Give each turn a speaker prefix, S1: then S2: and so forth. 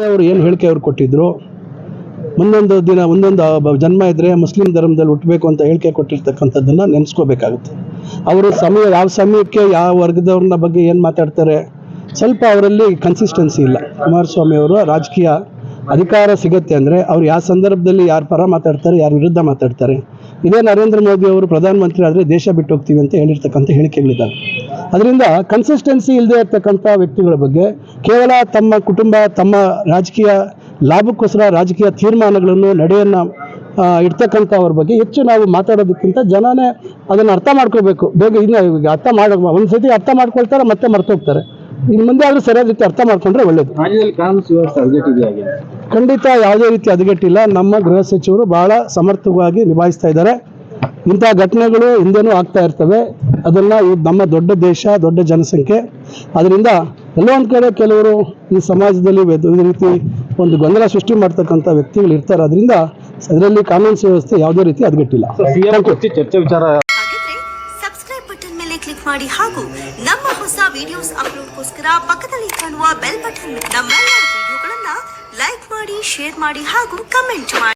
S1: ಅವರು ಏನು ಹೇಳಿಕೆ ಅವ್ರು ಕೊಟ್ಟಿದ್ರು? ಮುಂದೊಂದು ದಿನ, ಒಂದೊಂದು ಜನ್ಮ ಇದ್ರೆ ಮುಸ್ಲಿಂ ಧರ್ಮದಲ್ಲಿ ಹುಟ್ಟಬೇಕು ಅಂತ ಹೇಳಿಕೆ ಕೊಟ್ಟಿರ್ತಕ್ಕಂಥದ್ದನ್ನ ನೆನೆಸ್ಕೋಬೇಕಾಗುತ್ತೆ. ಅವರು ಸಮಯ, ಯಾವ ಸಮಯಕ್ಕೆ, ಯಾವ ವರ್ಗದವ್ರನ್ನ ಬಗ್ಗೆ ಏನು ಮಾತಾಡ್ತಾರೆ? ಸ್ವಲ್ಪ ಅವರಲ್ಲಿ ಕನ್ಸಿಸ್ಟೆನ್ಸಿ ಇಲ್ಲ. ಕುಮಾರಸ್ವಾಮಿ ಅವರು ರಾಜಕೀಯ ಅಧಿಕಾರ ಸಿಗತ್ತೆ ಅಂದರೆ ಅವ್ರು ಯಾವ ಸಂದರ್ಭದಲ್ಲಿ ಯಾರ ಪರ ಮಾತಾಡ್ತಾರೆ, ಯಾರ ವಿರುದ್ಧ ಮಾತಾಡ್ತಾರೆ. ಇದೇ ನರೇಂದ್ರ ಮೋದಿ ಅವರು ಪ್ರಧಾನಮಂತ್ರಿ ಆದರೆ ದೇಶ ಬಿಟ್ಟು ಹೋಗ್ತೀವಿ ಅಂತ ಹೇಳಿರ್ತಕ್ಕಂಥ ಹೇಳಿಕೆಗಳಿದ್ದಾವೆ. ಅದರಿಂದ ಕನ್ಸಿಸ್ಟೆನ್ಸಿ ಇಲ್ಲದೆ ಇರ್ತಕ್ಕಂಥ ವ್ಯಕ್ತಿಗಳ ಬಗ್ಗೆ ಕೇವಲ ತಮ್ಮ ಕುಟುಂಬ ತಮ್ಮ ರಾಜಕೀಯ ಲಾಭಕ್ಕೋಸ್ಕರ ರಾಜಕೀಯ ತೀರ್ಮಾನಗಳನ್ನು ನಡೆಯನ್ನು ಇರ್ತಕ್ಕಂಥವ್ರ ಇಡ್ತಕ್ಕಂಥವ್ರ ಬಗ್ಗೆ ಹೆಚ್ಚು ನಾವು ಮಾತಾಡೋದಕ್ಕಿಂತ ಜನನೇ ಅದನ್ನು ಅರ್ಥ ಮಾಡ್ಕೋಬೇಕು. ಬೇಗ ಇನ್ನು ಅರ್ಥ ಮಾಡ ಒಂದ್ಸತಿ ಅರ್ಥ ಮಾಡ್ಕೊಳ್ತಾರೆ ಮತ್ತೆ ಮರ್ತೋಗ್ತಾರೆ. ಇನ್ನು ಮುಂದೆ ಆದರೂ ಸರಿಯಾದ ರೀತಿ ಅರ್ಥ ಮಾಡ್ಕೊಂಡ್ರೆ ಒಳ್ಳೇದು. ಖಂಡಿತ ಯಾವುದೇ ರೀತಿ ಹದಗೆಟ್ಟಿಲ್ಲ. ನಮ್ಮ ಗೃಹ ಸಚಿವರು ಬಹಳ ಸಮರ್ಥವಾಗಿ ನಿಭಾಯಿಸ್ತಾ ಇದ್ದಾರೆ. ಇಂಥ ಘಟನೆಗಳು ಹಿಂದೆನೂ ಆಗ್ತಾ ಇರ್ತವೆ. ಅದನ್ನು ನಮ್ಮ ದೊಡ್ಡ ದೇಶ ದೊಡ್ಡ ಜನಸಂಖ್ಯೆ. ಅದರಿಂದ ಎಲ್ಲೋ ಒಂದು ಕಡೆ ಕೆಲವರು ಈ ಸಮಾಜದಲ್ಲಿ ಈ ರೀತಿ ಒಂದು ಗೊಂದಲ ಸೃಷ್ಟಿ ಮಾಡ್ತಕ್ಕಂಥ ವ್ಯಕ್ತಿಗಳು ಇರ್ತಾರೆ. ಅದರಿಂದ ಅದರಲ್ಲಿ ಕಾನೂನು ಸುವ್ಯವಸ್ಥೆ ಯಾವುದೇ ರೀತಿ
S2: ಅದ್ಗಟ್ಟಿಲ್ಲ. ಚರ್ಚೆ ವಿಚಾರ
S3: ಸಬ್ಸ್ಕ್ರೈಬ್ ಬಟನ್ ಮೇಲೆ ಕ್ಲಿಕ್ ಮಾಡಿ ಹಾಗೂ ನಮ್ಮ ಹೊಸ ವಿಡಿಯೋಸ್ ಅಪ್ಲೋಡ್ಗೋಸ್ಕರ ಪಕ್ಕದಲ್ಲಿ ಕಾಣುವ ಬೆಲ್ ಬಟನ್ ನಮ್ಮೆಲ್ಲ ವಿಡಿಯೋಗಳನ್ನ ಲೈಕ್ ಮಾಡಿ ಶೇರ್ ಮಾಡಿ ಹಾಗೂ ಕಮೆಂಟ್ ಮಾಡಿ.